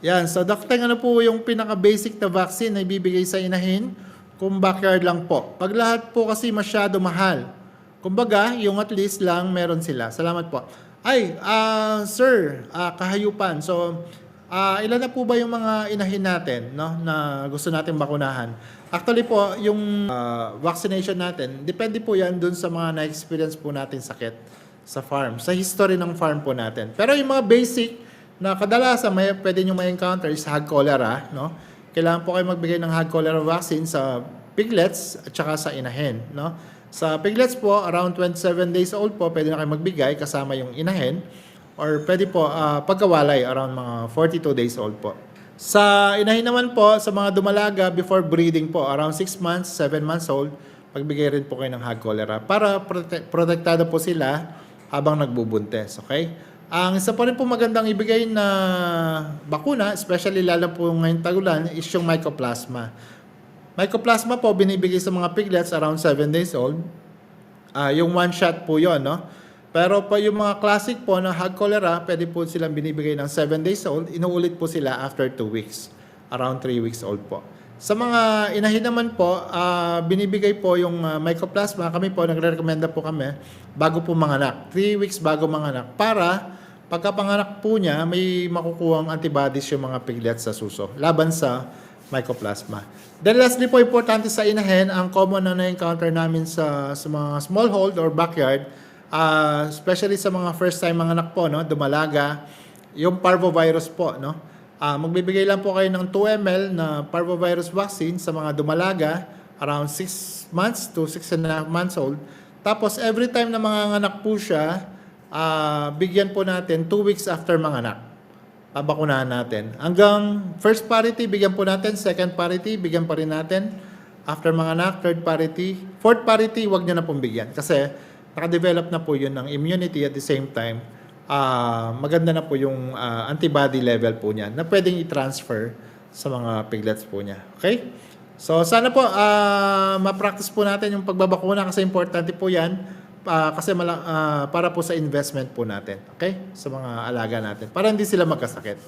Yan, so Docteng, ano po yung pinaka-basic na vaccine na ibibigay sa inahin kung backyard lang po. Pag lahat po kasi masyado mahal. Kumbaga, yung at least lang meron sila. Salamat po. Ay, ah, sir, ah, kahayupan. So, ah, ilan na po ba yung mga inahin natin no, na gusto natin bakunahan? Actually po, yung ah, vaccination natin, depende po yan dun sa mga na-experience po natin sakit sa farm, sa history ng farm po natin. Pero yung mga basic na kadalasan may pwede nyo ma-encounter is hog cholera, no? Kailangan po kayo magbigay ng hog cholera vaccine sa piglets at saka sa inahin, no? Sa piglets po, around 27 days old po, pwede na kayo magbigay kasama yung inahin. Or pwede po, ah, pagkawalay, around mga 42 days old po. Sa inahin naman po, sa mga dumalaga before breeding po, around 6 months, 7 months old, pagbigay rin po kayo ng hog cholera para prote- protektado po sila habang nagbubuntes, okay? Ang isa pa rin po magandang ibigay na bakuna, especially lalo po ngayong tagulan, is yung mycoplasma. Mycoplasma po binibigay sa mga piglets around 7 days old. Ah, yung one shot po yon, no? Pero pa yung mga classic po na hog cholera, pwede po silang binibigay ng 7 days old. Inuulit po sila after 2 weeks. Around 3 weeks old po. Sa mga inahin naman po, ah, binibigay po yung ah, mycoplasma. Kami po, nagre-recommenda po kami bago po manganak. 3 weeks bago manganak. Para pagkapanganak po niya, may makukuhang antibodies yung mga piglets sa suso. Laban sa mycoplasma. Then lastly po, importante sa inahin, ang common na na-encounter namin sa, sa mga smallhold or backyard, ah, especially sa mga first time mga anak po, no, dumalaga, yung parvovirus po, no. Ah, magbibigay lang po kayo ng 2 ml na parvovirus vaccine sa mga dumalaga, around 6 months to 6 and a half months old. Tapos every time na mga anak po siya, ah, bigyan po natin 2 weeks after mga anak pabakunahan natin. Hanggang first parity, bigyan po natin. Second parity, bigyan pa rin natin. After mga anak, third parity. Fourth parity, wag nyo na pong bigyan. Kasi nakadevelop na po yun ng immunity at the same time, ah, maganda na po yung ah, antibody level po niya na pwedeng i-transfer sa mga piglets po niya. Okay? So sana po ah, ma-practice po natin yung pagbabakuna kasi importante po yan Ah, kasi mala- ah, para po sa investment po natin. Okay? Sa mga alaga natin. Para hindi sila magkasakit.